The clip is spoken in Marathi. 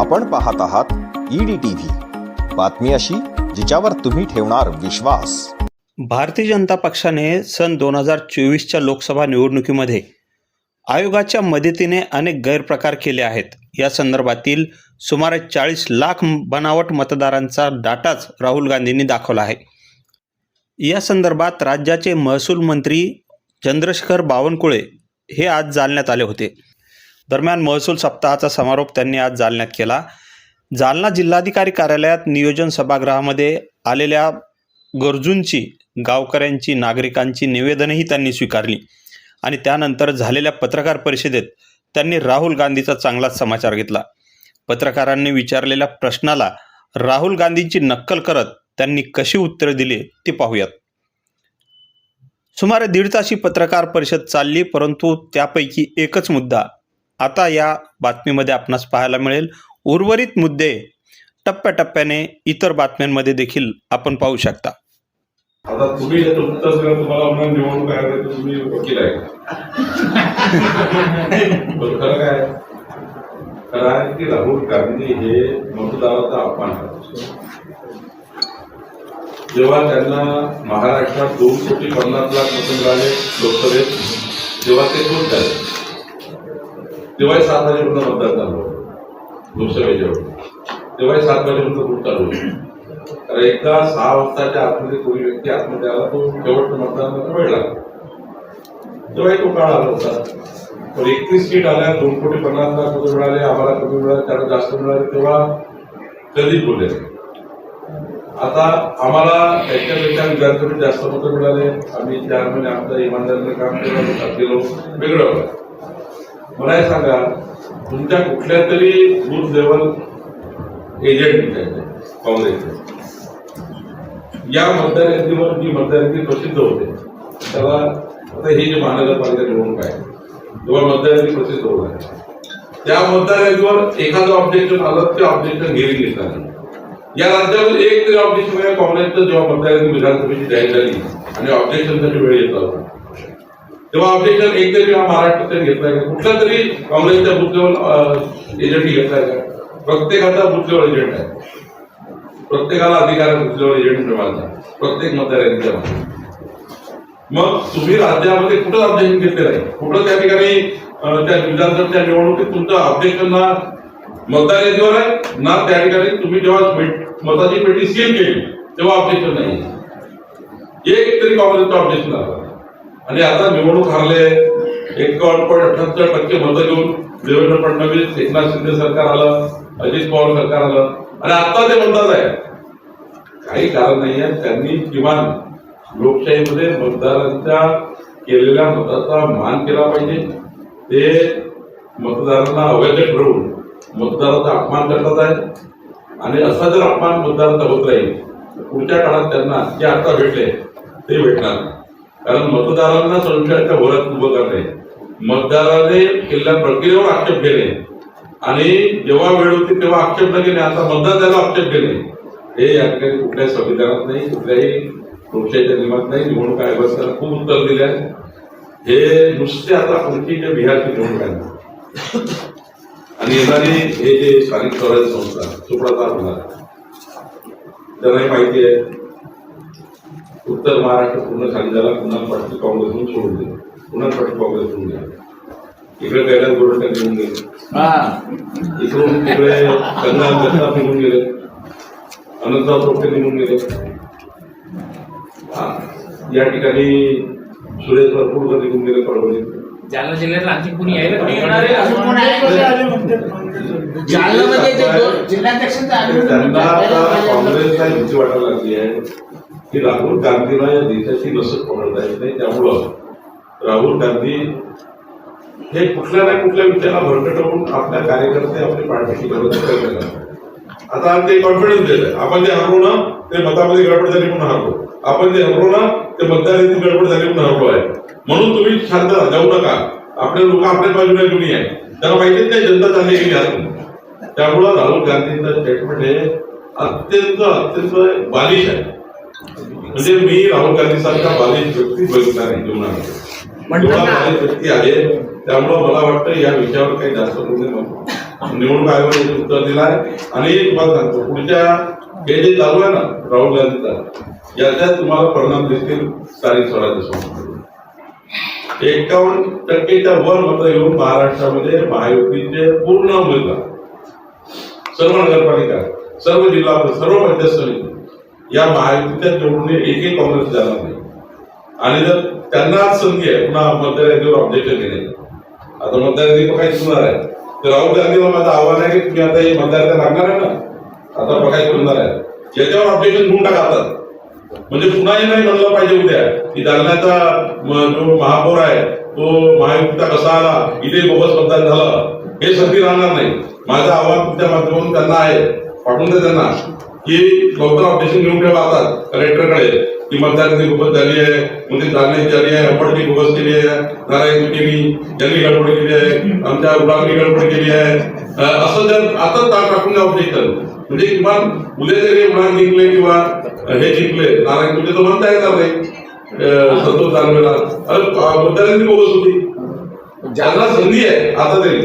आपण पाहत आहात ईडी टीव्ही बातमी अशी जिच्यावर तुम्ही ठेवणार विश्वास. भारतीय जनता पक्षाने सन दोन हजार चोवीसच्या लोकसभा निवडणुकीमध्ये आयोगाच्या मदतीने अनेक गैरप्रकार केले आहेत. या संदर्भातील सुमारे चाळीस लाख बनावट मतदारांचा डाटाच राहुल गांधींनी दाखवला आहे. या संदर्भात राज्याचे महसूल मंत्री चंद्रशेखर बावनकुळे हे आज जालण्यात आले होते. दरम्यान महसूल सप्ताहाचा समारोप त्यांनी आज जालन्यात केला. जालना जिल्हाधिकारी कार्यालयात नियोजन सभागृहामध्ये आलेल्या गरजूंची गावकऱ्यांची नागरिकांची निवेदनही त्यांनी स्वीकारली आणि त्यानंतर झालेल्या पत्रकार परिषदेत त्यांनी राहुल गांधीचा चांगलाच समाचार घेतला. पत्रकारांनी विचारलेल्या प्रश्नाला राहुल गांधींची नक्कल करत त्यांनी कशी उत्तरे दिली ते पाहूयात. सुमारे दीड ताशी पत्रकार परिषद चालली परंतु त्यापैकी एकच मुद्दा आता या बातमीमध्ये आपणास पाहायला मिळेल. उर्वरित मुद्दे टप्प्याटप्प्याने इतर बातम्यांमध्ये देखील आपण पाहू शकता. आता तुम्ही तुम्हाला म्हणून निवडणूक आहे तुम्ही वकील आहे. खरं काय? खरं आहे की राहुल गांधी हे मतदाराचा अपमान करतात. जेव्हा त्यांना महाराष्ट्रात दोन कोटी पन्नास लाख मतं मिळाले लोकसभेत तेव्हा ते खूप झाले तेव्हाही सात वाजेपर्यंत मतदान चालू लोकसभेच्या तेव्हाही सात वाजेपर्यंत खूप चालू होतं. तर एकदा सहा वाजताच्या आतमध्ये कोणी व्यक्ती आतमध्ये आला तो शेवटचं मतदानाचा वेळ लागला तेव्हाही तो काळ आला होता. पण एकतीस सीट आल्या दोन कोटी पन्नास लाख कमी मिळाले आम्हाला कमी मिळाले त्याला जास्त मिळाले तेव्हा कधीच बोलले आता आम्हाला त्याच्यापेक्षा विद्यार्थ्यांनी जास्त मतं मिळाले. आम्ही चार महिने आमच्या इमानदारीने काम केलं गेलो वेगळं होतं. मला हे सांगा तुमच्या कुठल्या तरी बूथ लेवल एजंट काँग्रेसचे? या मतदार यादीवर जी मतदार यादी प्रसिद्ध होते त्याला आता ही जी महानगरपालिका निवडणूक आहे किंवा मतदार यादी प्रसिद्ध होत आहे. त्या मतदार यादीवर एखादं ऑब्जेक्शन आलं ते ऑब्जेक्शन घेऊन घेतलं नाही. या राज्यावर एक तरी ऑब्जेक्शन काँग्रेसचं जेव्हा मतदार यादी विधानसभेची जाहीर झाली आणि ऑब्जेक्शनसाठी वेळ येत होता तेव्हा ऑब्जेक्शन एक तरी हा महाराष्ट्रात घेतलाय का कुठला तरी काँग्रेसच्या बूथ एजंट घेतलाय का प्रत्येकाचा बूथ एजंट आहे. प्रत्येकाला अधिकार आहे एजंट मिळवायचा प्रत्येक मतदार मग. तुम्ही राज्यामध्ये कुठं ऑब्जेक्शन घेतले नाही? कुठं त्या ठिकाणी त्या विधानसभेच्या निवडणुकीत तुमचं ऑब्जेक्शन ना मतदार यादीवर आहे ना त्या ठिकाणी तुम्ही जेव्हा मताची पेटी सील केली तेव्हा ऑब्जेक्शन नाही. एक तरी काँग्रेसचं ऑब्जेक्शन आलं. आणि आता निवडणूक हरले एकावन्न पॉईंट अठ्याहत्तर टक्के मतं घेऊन देवेंद्र फडणवीस एकनाथ शिंदे सरकार आलं अजित पवार सरकार आलं. आणि आता ते म्हणतात आहे काही कारण नाही आहे त्यांनी किमान लोकशाहीमध्ये मतदारांच्या केलेल्या मताचा मान केला पाहिजे. ते मतदारांना अवैध ठरवून मतदाराचा अपमान करतात आहे. आणि असा जर अपमान मतदारांचा होत राहील पुढच्या काळात त्यांना जे आता भेटले ते भेटणार नाही. कारण मतदारांना संशयाच्या भरात उभं करणे. मतदाराने केलेल्या प्रक्रियेवर आक्षेप घेणे. आणि जेव्हा वेळ होती तेव्हा आक्षेप न घेणे. आता मतदार त्याला आक्षेप घेणे. हे या ठिकाणी कुठल्याही संविधानात नाही कुठल्याही लोकशाहीच्या नियमात नाही. निवडणूक आयोगाने त्याला खूप उत्तर दिले आहे. हे नुसते आता पुढची जे बिहारची निवडणूक आहे. आणि येणारी हे जे स्थानिक स्वराज्य संस्था सुप्रता होणार. त्यांनाही माहिती आहे. उत्तर महाराष्ट्र पूर्ण खाली झाला पुन्हा पाटील काँग्रेसहून सोडून दिलं. पुन्हा पाटील काँग्रेसहून गेला. इकडे कैलास गोरटे निघून गेले. इकडून तिकडे कंगना जगताप निघून गेले. अनंतराव टोपे निघून गेले. हा, या ठिकाणी सुरेश भरपूर निघून गेले परभणी जालना जिल्ह्यात आणखी कुणी यायला कोणी पाहिजे येणार आहे? अजून कोणी आहे? जालन्यामध्ये जे दोन जिल्हाध्यक्षांचं आंदोलन त्यांना आता झालं, काँग्रेसला भीती वाटायला लागली आहे की राहुल गांधीला या देशाची लसत पकडता येत नाही त्यामुळं राहुल गांधी हे कुठल्या ना कुठल्या विषयाला भरकटवून आपल्या कार्यकर्ते आपली पार्टीची गरज करतात आता ते कॉन्फिडन्स दिलं आपण जे हरलो ना ते मतामध्ये गडबड झाली म्हणून हरलो. आपण जे हरलो ना ते मतदारांची गडबड झाली म्हणून हरलो आहे. म्हणून तुम्ही शांत जाऊ नका. आपले लोक आपल्या बाजूने जुनी आहे? त्यांना माहितीच नाही जनता चालली गेली अजून त्यामुळं राहुल गांधींचं स्टेटमेंट हे अत्यंत अत्यंत बालिश आहे. म्हणजे मी राहुल गांधी सारखा बालिश व्यक्ती बघितला नाही जीवनामध्ये. एवढा बालिश व्यक्ती आहे. त्यामुळं मला वाटतं या विषयावर काही जास्त बोलणे नको. निवडणूक आयोगाने उत्तर दिलं आहे आणि तुम्हाला सांगतो पुढच्या हे जे चालू आहे ना राहुल गांधीचा याच्यात तुम्हाला परिणाम दिसतील स्थानिक स्वराज्य एकावन्न टक्केच्या वर मत येऊन महाराष्ट्रामध्ये महायुतीचे पूर्ण उमेदवार सर्व नगरपालिका सर्व जिल्हा सर्व पंचायत समिती या महायुतीच्या निवडून एकही काँग्रेस जाणार नाही. आणि जर त्यांना संधी आहे पुन्हा मतदारांवर ऑब्जेक्शन घेणे आता मतदारांनी काही सुणार आहे. तर राहुल गांधीला माझं आव्हान आहे की तुम्ही आता हे मतदार लागणार आहे ना? आता बघाय सुरणार आहे ज्याच्यावर ऑब्जेक्शन घेऊन टाकतात म्हणजे पुन्हा नाही म्हणलं पाहिजे उद्या की जालन्याचा जो महापौर आहे तो महायुक्ता कसा आला इथे बोगस मतदान झालं हे संधी राहणार नाही. माझा आव्हान तुमच्या माध्यमातून त्यांना आहे पाठवून द्या त्यांना की लवकर ऑब्जेक्शन घेऊन ठेवा आता कलेक्टरकडे की मतदारांची बोगस झाली आहे. म्हणजे चालण्याची झाली आहे. अपडची खूपच केली आहे. नारायण केली त्यांनी गडबड केली आहे. आमच्या रुग्णांनी गडबड केली आहे. असं जर आता ताण टाकून जाऊ शकतं म्हणजे किमान उद्या जरी उडान जिंकले किंवा हे जिंकले नारायण तुझे तर म्हणता येणार नाही. संतोष दानवेला अरे मतदारांची बोगस होती. ज्यांना संधी आहे आता तरी.